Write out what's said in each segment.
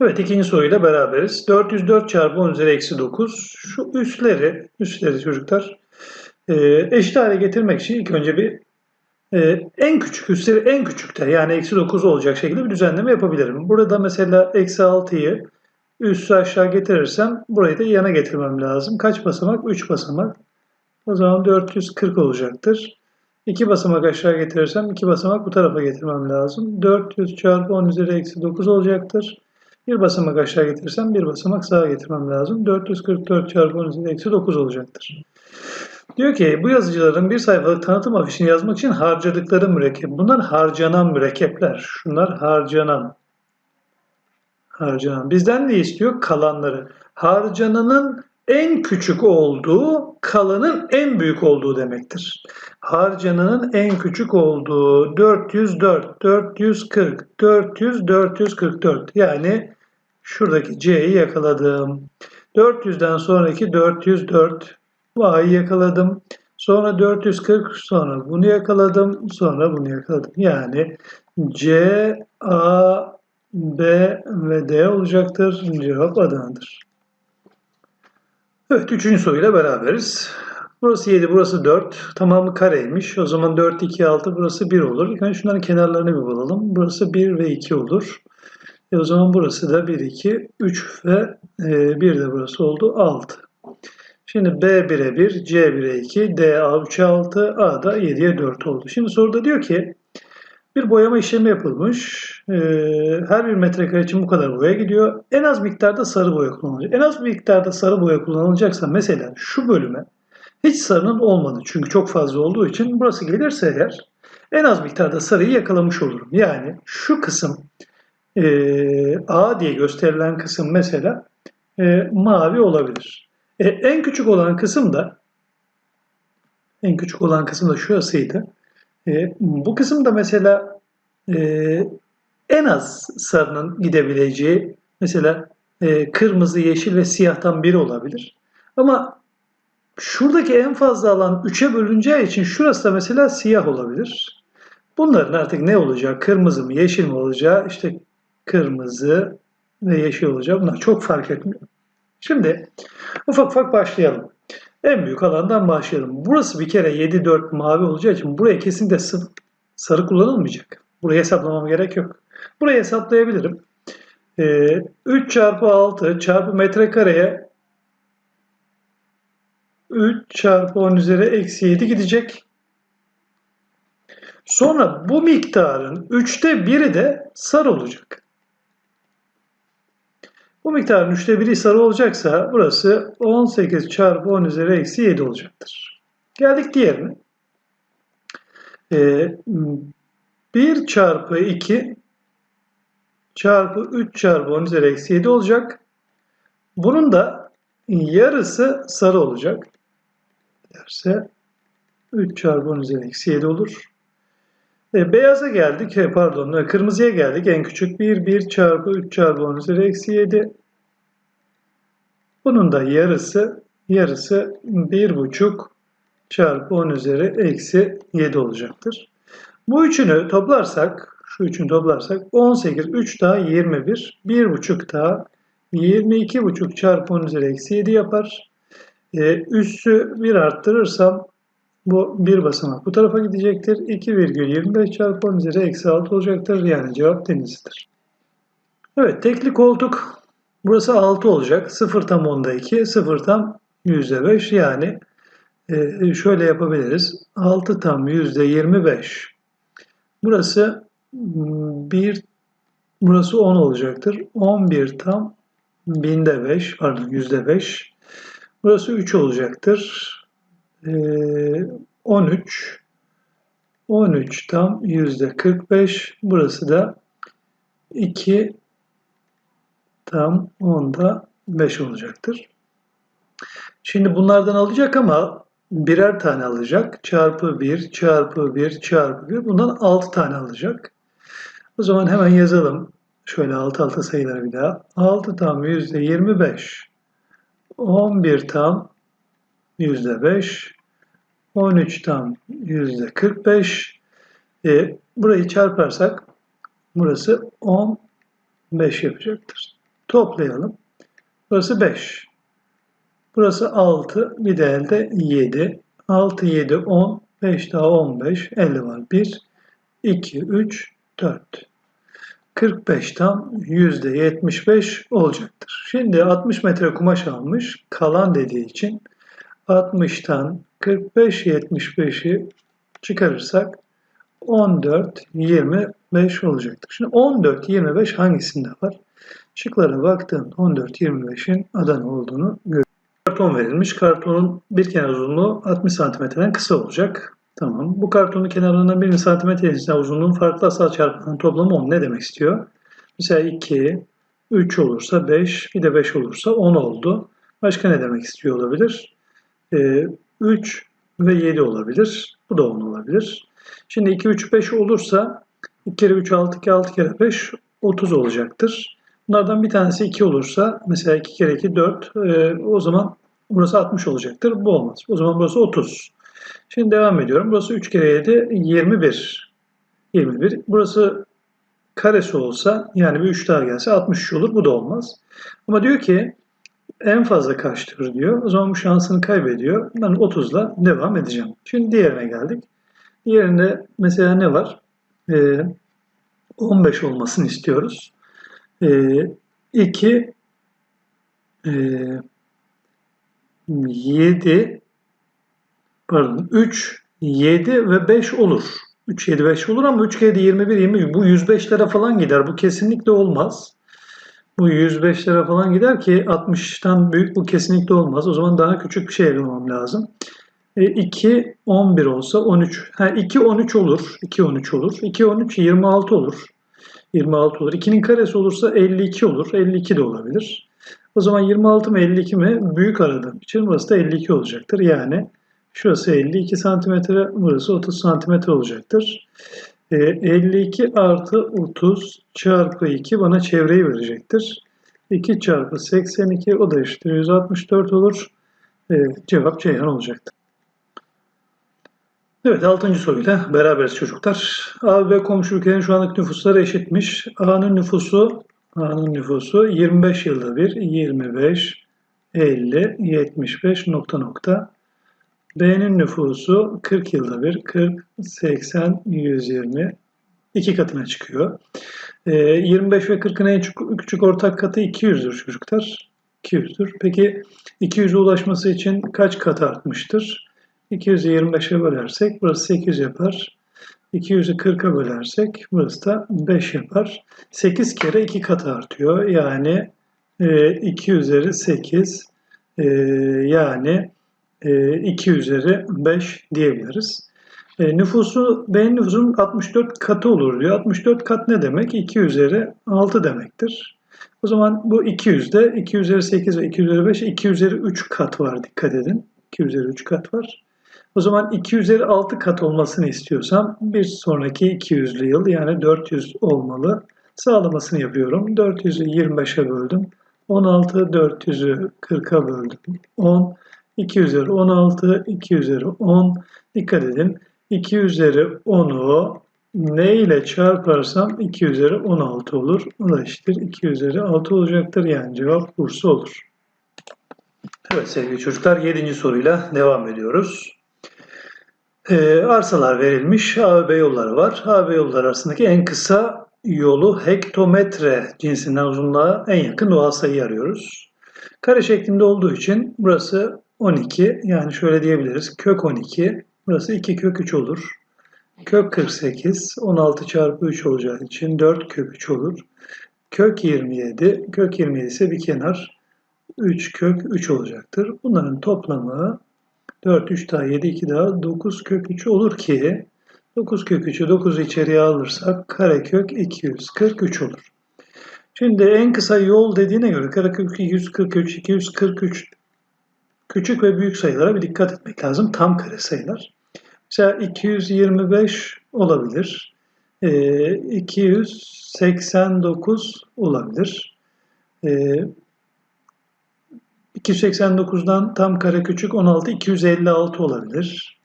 Evet ikinci soruyla beraberiz. 404 çarpı 10 üzeri eksi 9. Şu üsleri, üsleri çocuklar e, eşit hale getirmek için ilk önce bir e, en küçük üsleri en küçükte yani eksi 9 olacak şekilde bir düzenleme yapabilirim. Burada mesela eksi 6'yı üstü aşağı getirirsem burayı da yana getirmem lazım. Kaç basamak? 3 basamak. O zaman 440 olacaktır. 2 basamak aşağı getirirsem 2 basamak bu tarafa getirmem lazım. 400 çarpı 10 üzeri eksi 9 olacaktır. Bir basamak aşağı getirirsem bir basamak sağa getirmem lazım. 444 çarpı 10 üzeri eksi 9 olacaktır. Diyor ki bu yazıcıların bir sayfalık tanıtım afişini yazmak için harcadıkları mürekkep. Bunlar harcanan mürekkepler. Şunlar harcanan. Harcanan. Bizden ne istiyor? Kalanları. Harcananın en küçük olduğu, kalanın en büyük olduğu demektir. Harcananın en küçük olduğu 404, 440, 400, 444. Yani şuradaki C'yi yakaladım. 400'den sonraki 404 A'yı yakaladım. Sonra 440 sonra bunu yakaladım. Sonra bunu yakaladım. Yani C, A, B ve D olacaktır. Cevap Adana'dır. Evet, üçüncü soruyla beraberiz. Burası 7, burası 4. Tamamı kareymiş. O zaman 4, 2, 6, burası 1 olur. Yani şunların kenarlarını bir bulalım. Burası 1 ve 2 olur. E o zaman burası da 1, 2, 3 ve e, 1 de burası oldu 6. Şimdi B 1'e 1, C 1'e 2, D A 3'e 6, A da 7'ye 4 oldu. Şimdi soruda diyor ki bir boyama işlemi yapılmış. Ee, her bir metrekare için bu kadar boya gidiyor. En az miktarda sarı boya kullanılacak. En az miktarda sarı boya kullanılacaksa mesela şu bölüme hiç sarının olmadı. Çünkü çok fazla olduğu için burası gelirse eğer en az miktarda sarıyı yakalamış olurum. Yani şu kısım e, A diye gösterilen kısım mesela e, mavi olabilir. E, en küçük olan kısım da en küçük olan kısım da şurasıydı. E, bu kısımda mesela e, en az sarının gidebileceği mesela e, kırmızı, yeşil ve siyahtan biri olabilir. Ama şuradaki en fazla alan 3'e bölüneceği için şurası da mesela siyah olabilir. Bunların artık ne olacak? Kırmızı mı, yeşil mi olacağı? İşte kırmızı ve yeşil olacak. Bunlar çok fark etmiyor. Şimdi ufak ufak başlayalım. En büyük alandan başlayalım. Burası bir kere 7-4 mavi olacağı için buraya kesinlikle sarı kullanılmayacak. Burayı hesaplamam gerek yok. Burayı hesaplayabilirim. Ee, 3 çarpı 6 çarpı metrekareye 3 çarpı 10 üzeri eksi 7 gidecek. Sonra bu miktarın 3'te biri de sarı olacak. Bu miktarın üçte biri sarı olacaksa burası 18 çarpı 10 üzeri eksi 7 olacaktır. Geldik diğerine. Ee, 1 çarpı 2 çarpı 3 çarpı 10 üzeri eksi 7 olacak. Bunun da yarısı sarı olacak. Derse 3 çarpı 10 üzeri eksi 7 olur. E, beyaza geldik, e, pardon e, kırmızıya geldik. En küçük 1, 1 çarpı 3 çarpı 10 üzeri eksi 7. Bunun da yarısı, yarısı 1,5 çarpı 10 üzeri eksi 7 olacaktır. Bu üçünü toplarsak, şu üçünü toplarsak 18, 3 daha 21, 1,5 daha 22,5 çarpı 10 üzeri eksi 7 yapar. E, üssü 1 arttırırsam bu bir basamak bu tarafa gidecektir. 2,25 çarpı 10 üzeri eksi 6 olacaktır. Yani cevap denizlidir. Evet tekli koltuk burası 6 olacak. 0 tam onda 2, 0 tam %5 yani e, şöyle yapabiliriz. 6 tam %25. Burası 1 burası 10 olacaktır. 11 tam binde 5 pardon %5. Burası 3 olacaktır. 13 13 tam yüzde 45 burası da 2 tam onda 5 olacaktır. Şimdi bunlardan alacak ama birer tane alacak. Çarpı 1, çarpı 1, çarpı 1. Bundan 6 tane alacak. O zaman hemen yazalım. Şöyle alt alta sayıları bir daha. 6 tam yüzde 25. 11 tam yüzde 5. 13 tam yüzde 45. E, burayı çarparsak burası 15 yapacaktır. Toplayalım. Burası 5. Burası 6. Bir de elde 7. 6, 7, 10. 5 daha 15. 50 var. 1, 2, 3, 4. 45 tam %75 olacaktır. Şimdi 60 metre kumaş almış. Kalan dediği için 60'tan 45 75'i çıkarırsak 14 25 olacaktır. Şimdi 14 25 hangisinde var? Şıklara baktığım 14 25'in Adana olduğunu görüyorum. Karton verilmiş. Kartonun bir kenar uzunluğu 60 santimetreden kısa olacak. Tamam. Bu kartonun kenarlarından birinin santimetre cinsinden uzunluğun farklı asal çarpanların toplamı 10 ne demek istiyor? Mesela 2, 3 olursa 5, bir de 5 olursa 10 oldu. Başka ne demek istiyor olabilir? Ee, 3 ve 7 olabilir. Bu da 10 olabilir. Şimdi 2, 3, 5 olursa 2 kere 3, 6, 2, 6 kere 5, 30 olacaktır. Bunlardan bir tanesi 2 olursa mesela 2 kere 2, 4. Ee, o zaman burası 60 olacaktır. Bu olmaz. O zaman burası 30. Şimdi devam ediyorum. Burası 3 kere 7 21. 21. Burası karesi olsa yani bir 3 daha gelse 63 olur. Bu da olmaz. Ama diyor ki en fazla kaçtır diyor. O zaman bu şansını kaybediyor. Ben 30'la devam edeceğim. Şimdi diğerine geldik. Diğerinde mesela ne var? Ee, 15 olmasını istiyoruz. Ee, 2 e, 7 pardon 3, 7 ve 5 olur. 3, 7, 5 olur ama 3 kere de 21, 20 bu 105'lere falan gider. Bu kesinlikle olmaz. Bu 105'lere falan gider ki 60'tan büyük bu kesinlikle olmaz. O zaman daha küçük bir şey bulmam lazım. E, 2, 11 olsa 13. Ha, 2, 13 olur. 2, 13 olur. 2, 13, 26 olur. 26 olur. 2'nin karesi olursa 52 olur. 52 de olabilir. O zaman 26 mı 52 mi büyük aradığım için burası da 52 olacaktır. Yani şurası 52 santimetre, burası 30 santimetre olacaktır. E, 52 artı 30 çarpı 2 bana çevreyi verecektir. 2 çarpı 82 o da işte 164 olur. E, cevap Ceyhan olacaktır. Evet 6. soruyla beraberiz çocuklar. A ve komşu ülkelerin şu anlık nüfusları eşitmiş. A'nın nüfusu A'nın nüfusu 25 yılda bir 25 50 75 nokta nokta. B'nin nüfusu 40 yılda bir 40 80 120 iki katına çıkıyor. E, 25 ve 40'ın en küçük, ortak katı 200'dür çocuklar. 200'dür. Peki 200'e ulaşması için kaç kat artmıştır? 200'ü 25'e bölersek burası 8 yapar. 200'ü 40'a bölersek burası da 5 yapar. 8 kere 2 kat artıyor. Yani e, 2 üzeri 8 e, yani 2 üzeri 5 diyebiliriz. E, nüfusu, B'nin nüfusunun 64 katı olur diyor. 64 kat ne demek? 2 üzeri 6 demektir. O zaman bu 200'de 2 üzeri 8 ve 2 üzeri 5, 2 üzeri 3 kat var dikkat edin. 2 üzeri 3 kat var. O zaman 2 üzeri 6 kat olmasını istiyorsam bir sonraki 200'lü yıl yani 400 olmalı. Sağlamasını yapıyorum. 400'ü 25'e böldüm. 16, 400'ü 40'a böldüm. 10, 2 üzeri 16, 2 üzeri 10. Dikkat edin. 2 üzeri 10'u ne ile çarparsam 2 üzeri 16 olur. O da eşittir 2 üzeri 6 olacaktır. Yani cevap Bursa olur. Evet sevgili çocuklar 7. soruyla devam ediyoruz. Ee, arsalar verilmiş. A ve B yolları var. A ve yolları arasındaki en kısa yolu hektometre cinsinden uzunluğa en yakın doğal sayıyı arıyoruz. Kare şeklinde olduğu için burası 12 yani şöyle diyebiliriz. Kök 12 burası 2 kök 3 olur. Kök 48 16 çarpı 3 olacağı için 4 kök 3 olur. Kök 27 kök 27 ise bir kenar 3 kök 3 olacaktır. Bunların toplamı 4, 3 daha 7, 2 daha 9 kök 3 olur ki 9 kök 3'ü 9'u içeriye alırsak karekök 243 olur. Şimdi en kısa yol dediğine göre karekök 243, 243 küçük ve büyük sayılara bir dikkat etmek lazım. Tam kare sayılar. Mesela 225 olabilir. E, 289 olabilir. E, 289'dan tam kare küçük 16, 256 olabilir.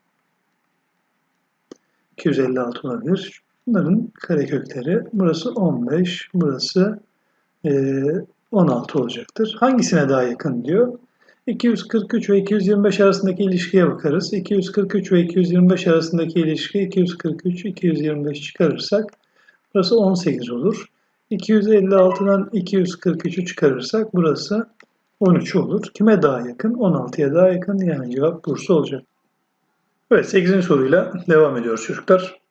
256 olabilir. Bunların karekökleri burası 15, burası e, 16 olacaktır. Hangisine daha yakın diyor? 243 ve 225 arasındaki ilişkiye bakarız. 243 ve 225 arasındaki ilişki 243, 225 çıkarırsak burası 18 olur. 256'dan 243'ü çıkarırsak burası 13 olur. Kime daha yakın? 16'ya daha yakın. Yani cevap Bursa olacak. Evet 8. soruyla devam ediyoruz çocuklar.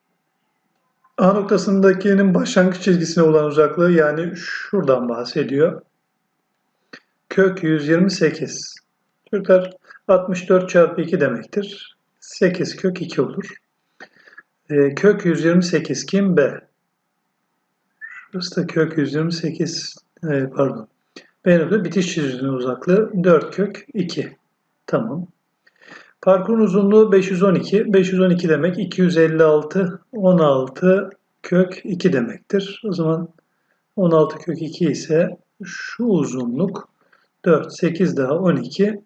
A noktasındakinin başlangıç çizgisine olan uzaklığı yani şuradan bahsediyor. Kök 128. Çocuklar 64 çarpı 2 demektir. 8 kök 2 olur. E, kök 128 kim? B. Şurası da kök 128 e, pardon. B nokta bitiş çizgisinin uzaklığı 4 kök 2. Tamam. Parkurun uzunluğu 512. 512 demek 256 16 kök 2 demektir. O zaman 16 kök 2 ise şu uzunluk 4, 8 daha 12,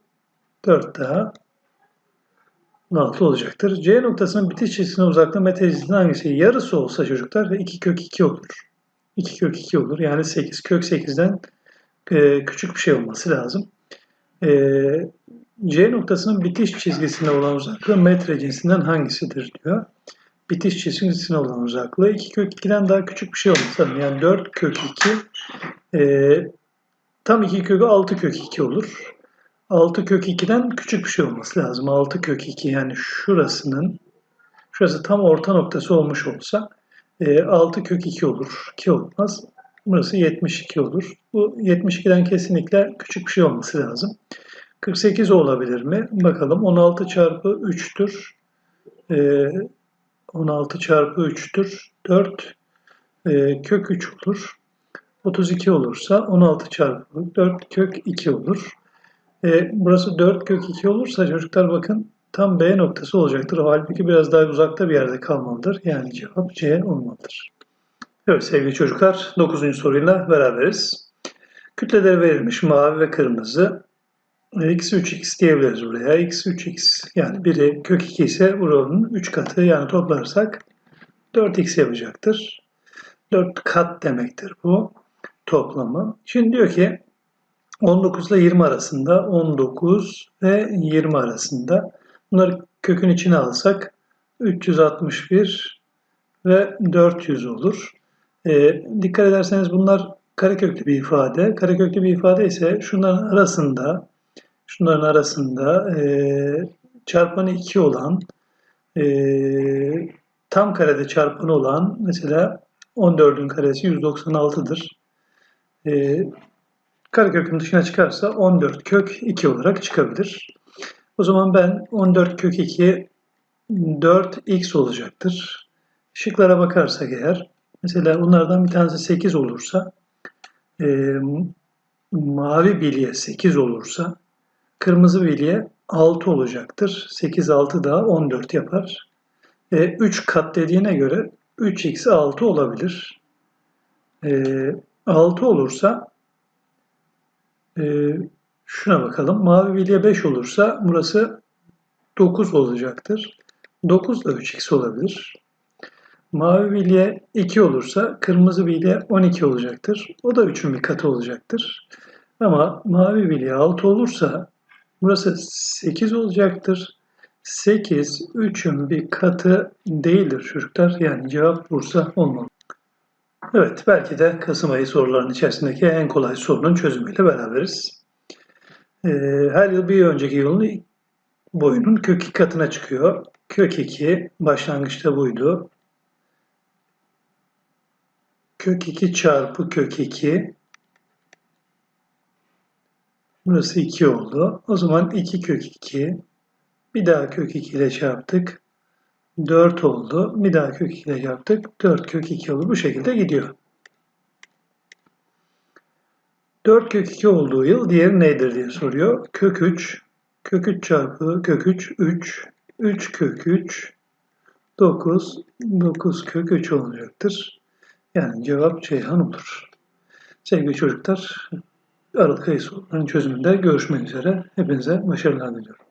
4 daha 16 olacaktır. C noktasının bitiş çizgisine uzaklığı metre çizgisinin hangisi? Yarısı olsa çocuklar 2 kök 2 olur. 2 kök 2 olur. Yani 8 kök 8'den e, küçük bir şey olması lazım. E, C noktasının bitiş çizgisine olan uzaklığı metre cinsinden hangisidir diyor. Bitiş çizgisine olan uzaklığı 2 kök 2'den daha küçük bir şey olması. Yani 4 kök 2 e, tam 2 kökü 6 kök 2 olur. 6 kök 2'den küçük bir şey olması lazım. 6 kök 2 yani şurasının şurası tam orta noktası olmuş olsa e, 6 kök 2 olur. 2 olmaz. Burası 72 olur. Bu 72'den kesinlikle küçük bir şey olması lazım. 48 olabilir mi? Bakalım. 16 çarpı 3'tür. Ee, 16 çarpı 3'tür. 4 e, kök 3 olur. 32 olursa 16 çarpı 4 kök 2 olur. E, burası 4 kök 2 olursa çocuklar bakın tam B noktası olacaktır. Halbuki biraz daha uzakta bir yerde kalmalıdır. Yani cevap C olmalıdır. Evet sevgili çocuklar 9. soruyla beraberiz. Kütleleri verilmiş mavi ve kırmızı. X 3x diyebiliriz buraya. X 3x yani biri kök 2 ise buranın 3 katı yani toplarsak 4x yapacaktır. 4 kat demektir bu toplamı. Şimdi diyor ki 19 ile 20 arasında 19 ve 20 arasında bunları kökün içine alsak 361 ve 400 olur. E, dikkat ederseniz bunlar kareköklü bir ifade. Kareköklü bir ifade ise şunların arasında şunların arasında e, çarpanı 2 olan e, tam karede çarpanı olan mesela 14'ün karesi 196'dır. E, karekökün dışına çıkarsa 14 kök 2 olarak çıkabilir. O zaman ben 14 kök 2 4x olacaktır. Şıklara bakarsak eğer mesela bunlardan bir tanesi 8 olursa e, mavi bilye 8 olursa kırmızı bilye 6 olacaktır. 8 6 daha 14 yapar. E, 3 kat dediğine göre 3x 6 olabilir. E, 6 olursa e, şuna bakalım. Mavi bilye 5 olursa burası 9 olacaktır. 9 da 3x olabilir. Mavi bilye 2 olursa kırmızı bilye 12 olacaktır. O da 3'ün bir katı olacaktır. Ama mavi bilye 6 olursa burası 8 olacaktır. 8 3'ün bir katı değildir çocuklar. Yani cevap Bursa olmalı. Evet belki de Kasım ayı sorularının içerisindeki en kolay sorunun çözümüyle beraberiz. Ee, her yıl bir önceki yılın boyunun kök 2 katına çıkıyor. Kök 2 başlangıçta buydu. Kök 2 çarpı kök 2 Burası 2 oldu. O zaman 2 kök 2 bir daha kök 2 ile çarptık. 4 oldu. Bir daha kök 2 ile yaptık. 4 kök 2 olur. Bu şekilde gidiyor. 4 kök 2 olduğu yıl diğeri nedir diye soruyor. Kök 3. Kök 3 çarpı kök 3 3. 3 kök 3 9. 9 kök 3 olacaktır. Yani cevap Ceyhan olur. Sevgili çocuklar, Aralık ayı sorularının çözümünde görüşmek üzere. Hepinize başarılar diliyorum.